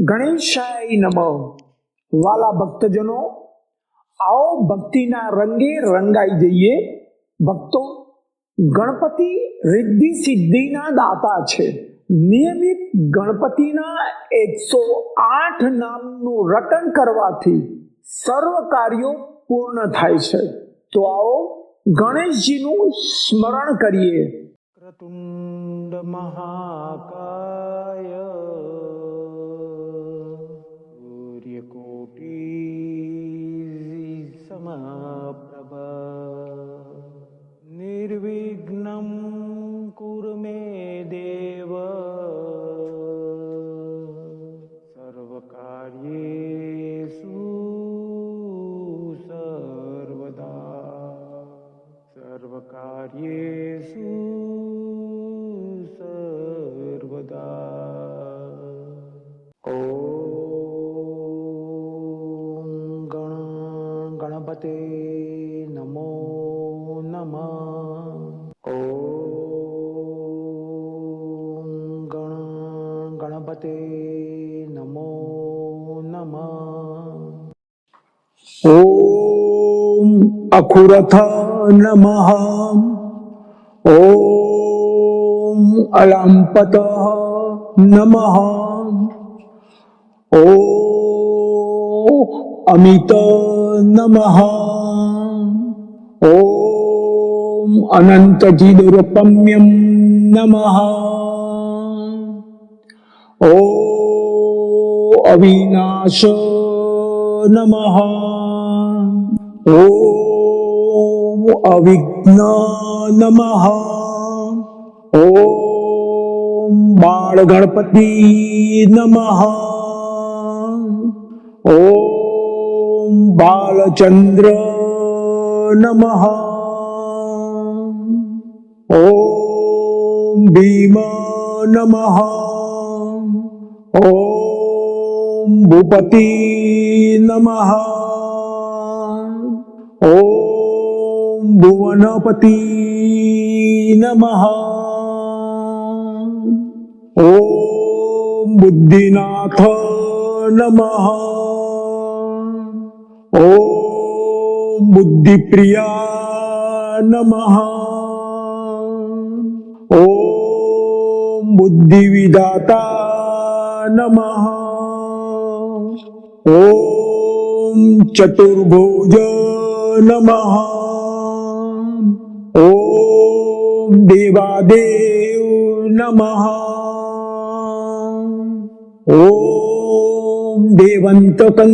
ગણેશાય નમઃ. વાલા ભક્તજનો, આવો ભક્તિના રંગે રંગાઈ જઈએ. ભક્તો, ગણપતિ રિદ્ધિ સિદ્ધિના દાતા છે. નિયમિત ગણપતિના એકસો આઠ નામનું રટન કરવાથી સર્વ કાર્યો પૂર્ણ થાય છે. તો આવો ગણેશજીનું સ્મરણ કરીએ. ક્રતુંડ મહાકાય सर्वकार्येषु सर्वदा ॐ गण गणपते नमो नमः ॐ गण गणपते नमो नमः ॐ अखुरथ नमः ॐ अलाम्पतः नमः। ॐ अमित नमः। ॐ अनन्तजिदुरपम्यं नमः। ॐ अविनाश नमः। ॐ अविघ्न नमः। ॐ बाळगणपती नमः। ॐ बालचन्द्र नमः। ॐ भीम नमः। ॐ भूपति नमः। ॐ भुवनपति नमः। ॐ बुद्धिनाथ नमः। ॐ बुद्धिप्रिया नमः। ॐ बुद्धिविदाता नमः। ॐ चतुर्भुज नमः। ॐ देवादेव नमः। ॐ देवन्तकंसाकरी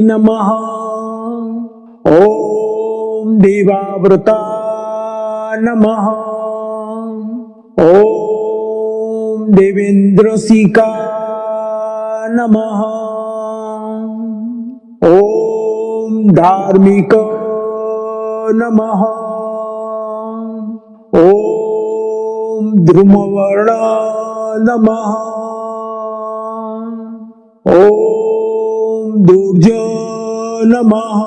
नमः। ॐ देवावृता नमः। ॐ देवेन्द्रसिका नमः। ॐ धार्मिक नमः। ॐ ध्रुमवर्ण नमः। ॐ दुर्ज नमः।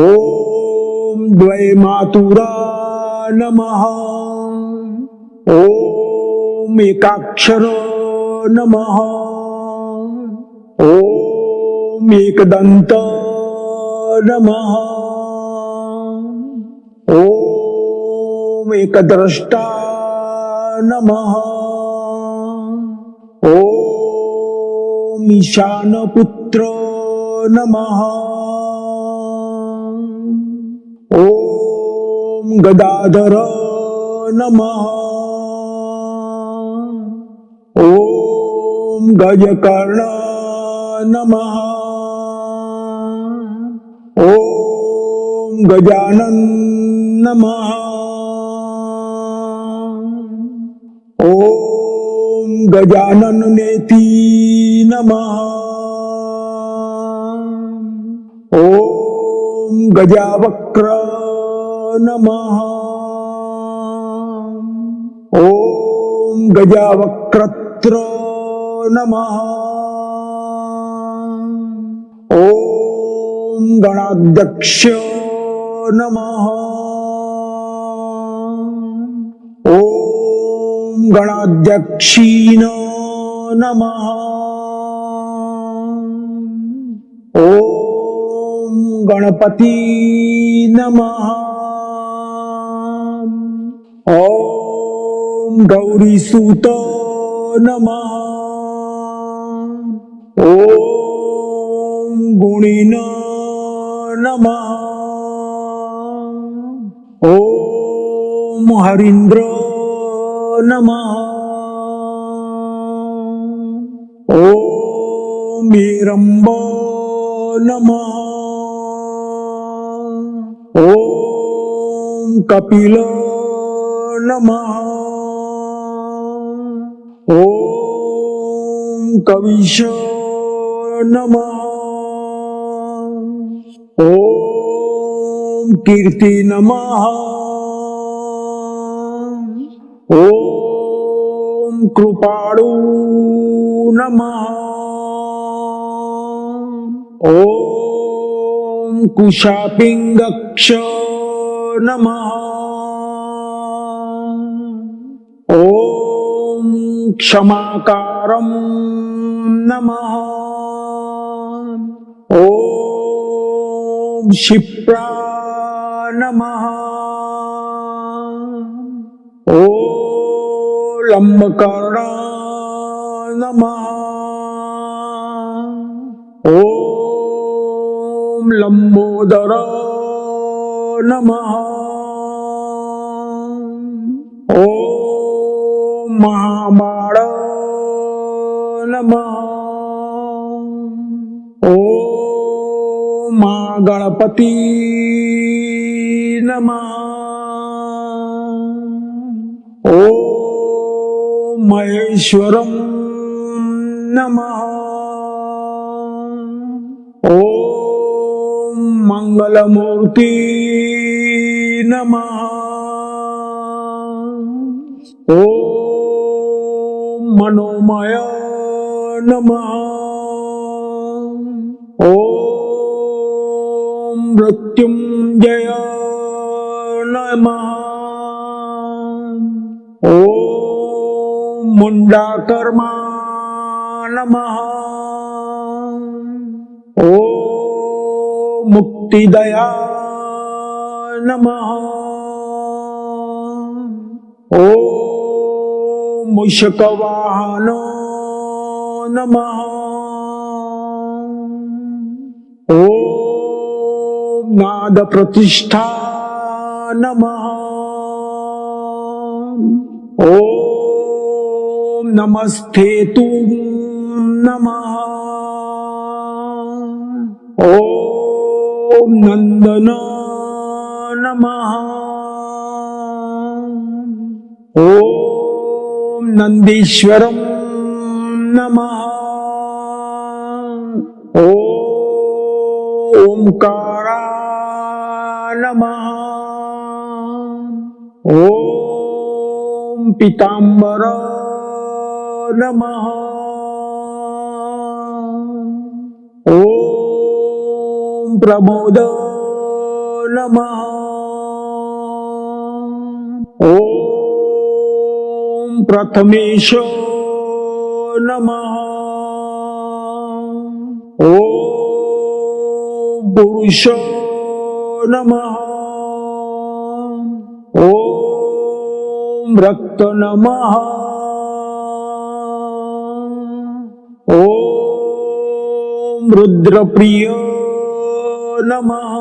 ॐ द्वैमातुरा नमः। ॐ एकाक्षर नमः। ॐ एकदन्त नमः। ॐ एकदृष्टा नमः। ॐ ईशानपुत्र नमः। ॐ गदाधर नमः। ॐ गजकर्ण नमः। गजानन नमः। ॐ गजानन नेति नमः। ॐ गजावक्र नमः। ॐ गजावक्रत्र नमः। ॐ गणाध्यक्ष नमः। ॐ गणाध्यक्षीण नमः। ॐ गणपती नमः। ॐ गौरीसूत नमः। ॐ गुणिन नमः। ॐ हरीन्द्र नमः। ॐ हिरम्ब नमः। ॐ कपिल नमः। ॐ कविश नमः। ॐ कीर्ति नमः। ॐ कृपाळु नमः। ॐ कुशापिङ्गक्ष नमः। ॐ क्षमाकारं नमः। ॐ क्षिप्रा नमः। ॐ लम्बकर्ण नमः। ॐ लम्बोदर नमः। ॐ महामाळ नमः। ॐ महागणपती नमः। ॐ महेश्वरं नमः। ॐ मङ्गलमूर्ति नमः। ॐ मनोमय नमः। ॐ मृत्युञ्जय नमः। ॐ मुण्डाकर्मा नमः ॐ मुक्तिदया नमः ॐ मुषकवाहन नमः। ॐ नादप्रतिष्ठा नमः। ॐ नमस्ते तु नमः। ॐ नन्दन नमः। ॐ नन्दीश्वरं नमः। ॐ नमः। ॐ पिताम्बर नमः। ॐ प्रमोद नमः। ॐ प्रथमेश नमः। ॐ पुरुष नमः। ॐ रक्त नमः ॐ रुद्रप्रिय नमः।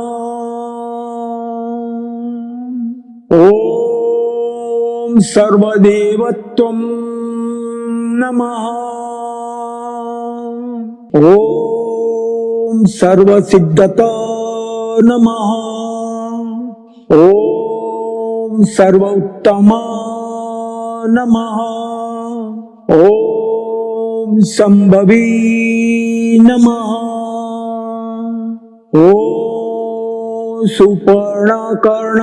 ॐ सर्वदेवत्वं नमः। ॐ सर्वसिद्धत नमः। ॐ सर्व उत्तम नमः। ॐ संभवी नमः। ॐ सुपर्णकर्ण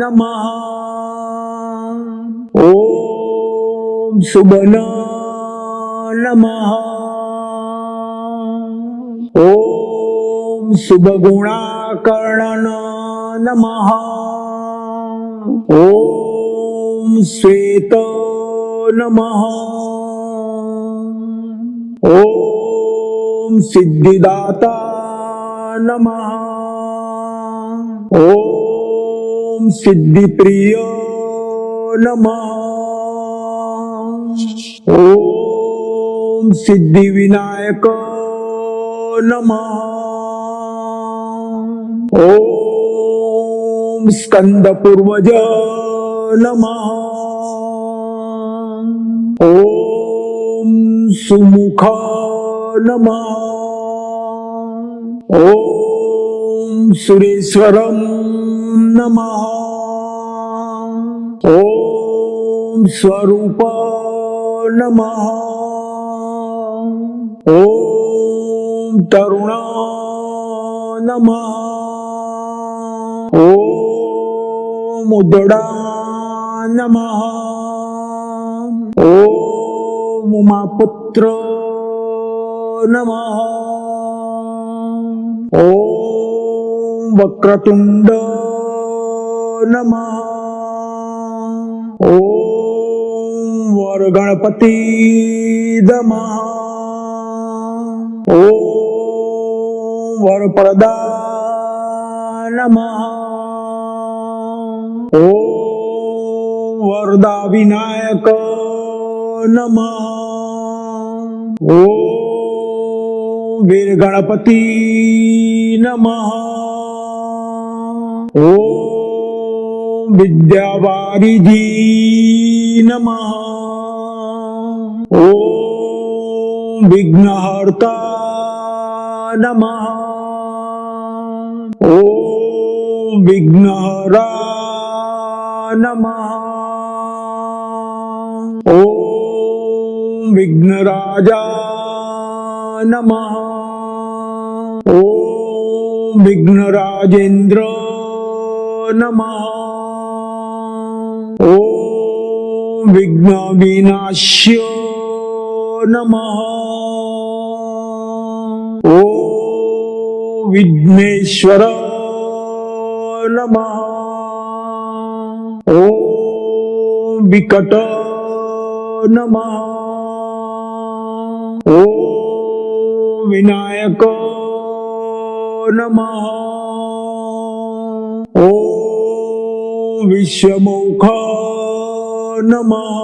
नमः। ॐ सुबन नमः। ॐ शुभगुणाकर्णन नमः। ॐ श्वेत नमः। ॐ सिद्धिदाता नमः। ॐ सिद्धिप्रिय नमः। ॐ सिद्धिविनायक नमः। ॐ स्कन्दपूर्वज नमः। ॐ सुमुख नमः। ॐ सुरेश्वरं नमः। ॐ स्वरूप नमः। ॐ तरुण नमः। ॐ उदडा नमः। ॐ उमापुत्र नमः। ॐ वक्रतुण्ड नमः। ॐ वरगणपती नमः। ॐ वरप्रदा नमः। ॐ वरदा विनायक नमः। ॐ वीरगणपती नमः। ॐ विद्यावारिधी नमः। ॐ विघ्नहर्ता नमः। ॐ विघ्नहरा नमः। विघ्नराजा नमः। ॐ विघ्नराजेन्द्र नमः। ॐ विघ्नविनाश्य नमः। ॐ विघ्नेश्वर नमः। ॐ विकट नमः। विनायक नमः। ॐ विश्वमुख नमः।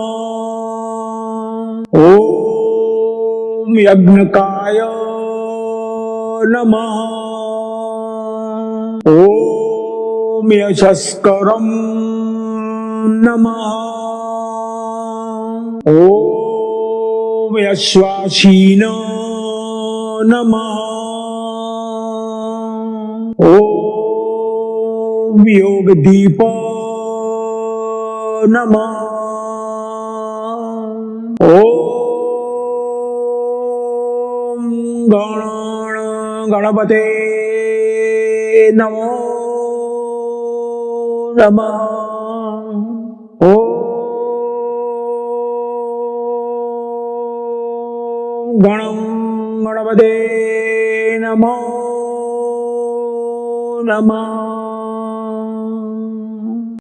ॐ यज्ञकाय नमः। ॐ यशस्करं नमः। ॐ यश्वासीन नमः। ॐ योगदीप नमः। ॐ गण गणपते नमो नमः। ॐ गणं गणपते नमो नमः।